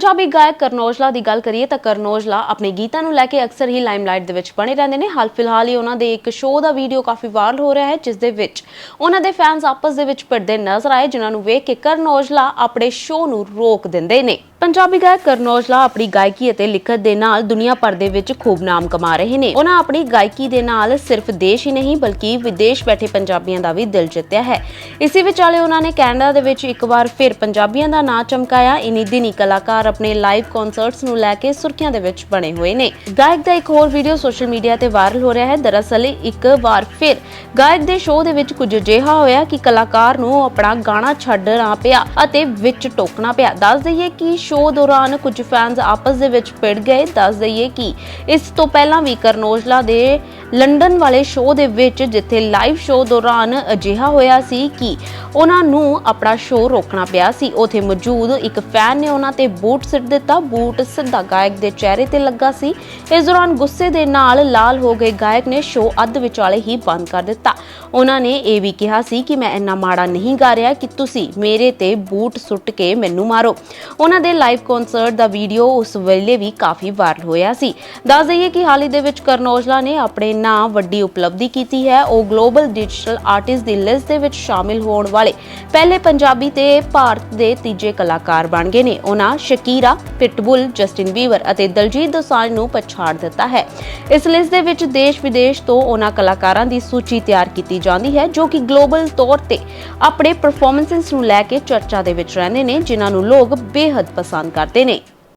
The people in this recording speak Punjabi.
ਪੰਜਾਬੀ ਗਾਇਕ ਕਰਨੌਜਲਾ ਦੀ ਗੱਲ ਕਰੀਏ ਤਾਂ ਕਰਨੌਜਲਾ ਆਪਣੇ ਗੀਤਾਂ ਨੂੰ ਲੈ ਕੇ ਅਕਸਰ ਹੀ ਲਾਈਮਲਾਈਟ ਦੇ ਵਿੱਚ ਬਣੇ ਰਹਿੰਦੇ ਨੇ। ਹਾਲ ਫਿਲਹਾਲ ਹੀ ਉਹਨਾਂ ਦੇ ਇੱਕ ਸ਼ੋਅ ਦਾ ਵੀਡੀਓ ਕਾਫੀ ਵਾਇਰਲ ਹੋ ਰਿਹਾ ਹੈ, ਜਿਸ ਦੇ ਵਿੱਚ ਉਹਨਾਂ ਦੇ ਫੈਨਸ ਆਪਸ ਦੇ ਵਿੱਚ ਭਿੜਦੇ ਨਜ਼ਰ ਆਏ, ਜਿਨ੍ਹਾਂ ਨੂੰ ਵੇਖ ਕੇ ਕਰਨੌਜਲਾ ਆਪਣੇ ਸ਼ੋਅ ਨੂੰ ਰੋਕ ਦਿੰਦੇ ਨੇ। ਪੰਜਾਬੀ ਗਾਇਕ ਕਰਨੌਜਲਾ ਆਪਣੀ ਗਾਇਕੀ ਅਤੇ ਲਿਖਤ ਦੇ ਨਾਲ ਦੁਨੀਆ ਭਰ ਦੇ ਵਿੱਚ ਖੂਬ ਨਾਮ ਕਮਾ ਰਹੇ ਨੇ। ਉਹਨਾਂ ਆਪਣੀ ਗਾਇਕੀ ਦੇ ਨਾਲ ਸਿਰਫ ਦੇਸ਼ ਹੀ ਨਹੀਂ, ਬਲਕਿ ਵਿਦੇਸ਼ ਬੈਠੇ ਪੰਜਾਬੀਆਂ ਦਾ ਵੀ ਦਿਲ ਜਿੱਤਿਆ ਹੈ। ਇਸੇ ਵਿਚਾਲੇ ਉਹਨਾਂ ਨੇ ਕੈਨੇਡਾ ਦੇ ਵਿੱਚ ਇੱਕ ਵਾਰ ਫਿਰ ਪੰਜਾਬੀਆਂ ਦਾ ਨਾਂ ਚਮਕਾਇਆ। ਇਨੀ ਦਿਨੀ ਕਲਾਕਾਰ ਆਪਣੇ ਲਾਈਵ ਕਨਸਰਟਸ ਨੂੰ ਲੈ ਕੇ ਸੁਰਖੀਆਂ ਦੇ ਵਿੱਚ ਬਣੇ ਹੋਏ ਨੇ। ਗਾਇਕ ਦਾ ਇੱਕ ਹੋਰ ਵੀਡੀਓ ਸੋਸ਼ਲ ਮੀਡੀਆ ਤੇ ਵਾਇਰਲ ਹੋ ਰਿਹਾ ਹੈ। ਦਰਅਸਲ ਇੱਕ ਵਾਰ ਫਿਰ ਗਾਇਕ ਦੇ ਸ਼ੋਅ ਦੇ ਵਿੱਚ ਕੁਝ ਅਜਿਹਾ ਹੋਇਆ ਕਿ ਕਲਾਕਾਰ ਨੂੰ ਆਪਣਾ ਗਾਣਾ ਛੱਡਣਾ ਪਿਆ ਅਤੇ ਵਿੱਚ ਟੋਕਣਾ ਪਿਆ। ਦੱਸ ਦਈਏ ਕਿ ਸ਼ੋਅ ਦੌਰਾਨ ਕੁਝ ਫੈਨਸ ਆਪਸ ਦੇ ਵਿੱਚ ਭਿੜ ਗਏ। ਦੱਸ ਦਈਏ ਕਿ ਇਸ ਤੋਂ ਪਹਿਲਾਂ ਵੀ ਕਰਨੋਜਲਾ ਦੇ ਲੰਡਨ ਵਾਲੇ ਸ਼ੋਅ ਦੇ ਵਿੱਚ, ਜਿੱਥੇ ਲਾਈਵ ਸ਼ੋਅ ਦੌਰਾਨ ਅਜਿਹਾ ਹੋਇਆ ਸੀ ਕਿ ਉਹਨਾਂ ਨੂੰ ਆਪਣਾ ਸ਼ੋਅ ਰੋਕਣਾ ਪਿਆ ਸੀ। ਉਥੇ ਮੌਜੂਦ ਇੱਕ ਫੈਨ ਨੇ ਉਹਨਾਂ ਤੇ ਬੂਟ ਸਿੱਟ ਦਿੱਤਾ। ਬੂਟ ਸਿੱਧਾ ਗਾਇਕ ਦੇ ਚਿਹਰੇ ਤੇ ਲੱਗਾ ਸੀ। ਇਸ ਦੌਰਾਨ ਗੁੱਸੇ ਦੇ ਨਾਲ ਲਾਲ ਹੋ ਗਏ ਗਾਇਕ ਨੇ ਸ਼ੋਅ ਅੱਧ ਵਿਚਾਲੇ ਹੀ ਬੰਦ ਕਰ ਦਿੱਤਾ। ਉਹਨਾਂ ਨੇ ਇਹ ਵੀ ਕਿਹਾ ਸੀ ਕਿ ਮੈਂ ਇੰਨਾ ਮਾੜਾ ਨਹੀਂ ਗਾ ਰਿਹਾ ਕਿ ਤੁਸੀਂ ਮੇਰੇ ਤੇ ਬੂਟ ਸੁੱਟ ਕੇ ਮੈਨੂੰ ਮਾਰੋ। ਉਹਨਾਂ ਦੇ ਲਾਈਵ ਕਨਸਰਟ ਦਾ ਵੀਡੀਓ ਉਸ ਵੇਲੇ ਵੀ ਕਾਫੀ ਵਾਇਰਲ ਹੋਇਆ ਸੀ। ਦੱਸ ਦਈਏ ਕਿ ਹਾਲ ਹੀ ਦੇ ਵਿੱਚ ਕਰਨ ਔਜਲਾ ਨੇ ਆਪਣੇ ਨਾਂ ਵੱਡੀ ਉਪਲਬਧੀ ਕੀਤੀ ਹੈ, ਉਹ ਗਲੋਬਲ ਡਿਜੀਟਲ ਆਰਟਿਸਟ ਦੀ ਲਿਸਟ ਦੇ ਵਿੱਚ ਸ਼ਾਮਿਲ ਹੋਣ ਵਾਲੇ ਪਹਿਲੇ ਪੰਜਾਬੀ ਤੇ ਭਾਰਤ ਦੇ ਤੀਜੇ ਕਲਾਕਾਰ ਬਣ ਗਏ ਨੇ। ਉਹਨਾਂ ਸ਼ਕੀਰਾ, ਪਿਟਬੁਲ, ਜਸਟਿਨ ਬੀਵਰ ਅਤੇ ਦਲਜੀਤ ਦੋਸਾਂਝ ਨੂੰ ਪਛਾੜ ਦਿੱਤਾ ਹੈ। ਇਸ ਲਿਸਟ ਦੇ ਵਿੱਚ ਦੇਸ਼ ਵਿਦੇਸ਼ ਤੋਂ ਉਹਨਾਂ ਕਲਾਕਾਰਾਂ ਦੀ ਸੂਚੀ ਤਿਆਰ ਕੀਤੀ ਜਾਂਦੀ ਹੈ, ਜੋ ਕਿ ਗਲੋਬਲ ਤੌਰ ਤੇ ਆਪਣੇ ਪਰਫਾਰਮੈਂਸਸ ਨੂੰ ਲੈ ਕੇ ਚਰਚਾ ਦੇ ਵਿੱਚ ਰਹਿੰਦੇ ਨੇ, ਜਿਨ੍ਹਾਂ ਨੂੰ ਲੋਕ ਬੇਹੱਦ ਪਸੰਦ ਕਰਦੇ ਨੇ।